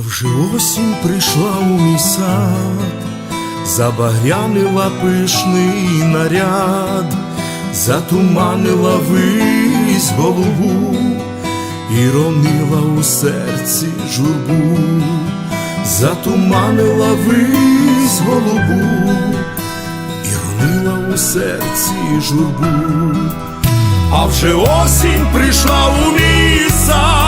вже осінь прийшла у мій сад, забагрянила пишний наряд, затуманила вись голубу і ронила у серці журбу, затуманила вись голубу і ронила у серці журбу. А вже осінь прийшла у мій сад,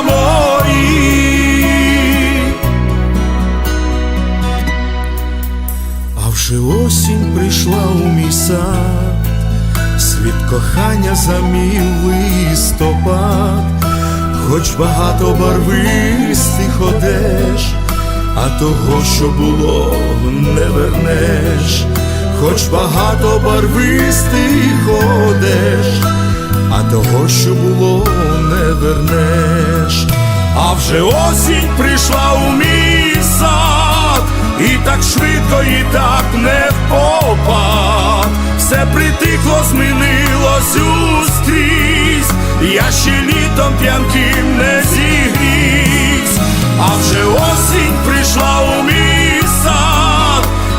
мій сад, світ кохання замів листопад, хоч багато барвистих одеж, а того, що було, не вернеш, хоч багато барвистих одеж, а того, що було, не вернеш. А вже осінь прийшла у мій сад, і так швидко, і так не впопад. Все притихло, змінилось ускрізь, я ще літом п'янким не зігрівсь, а вже осінь прийшла у мій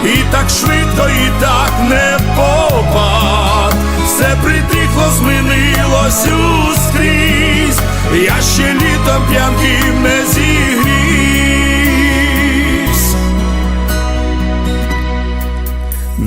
і так швидко, і так не попад. Все притихло, змінилось ускрізь, я ще літом п'янким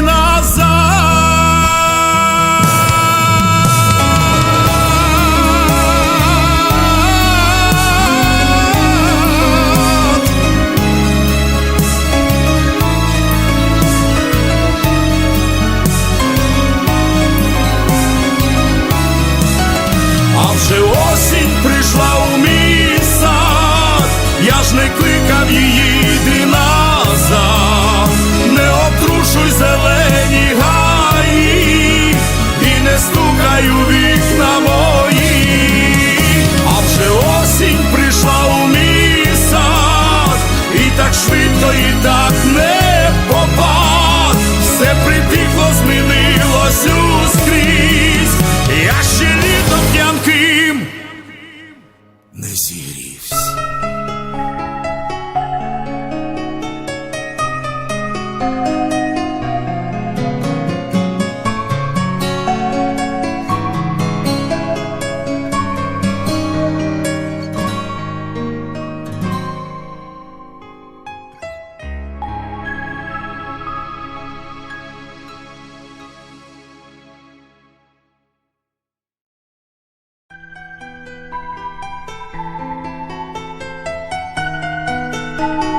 назад. так швидко і так не попав, все прибігло, змінилось ускрізь, я ще літо п'янким не зігрівся. Thank you. Bye.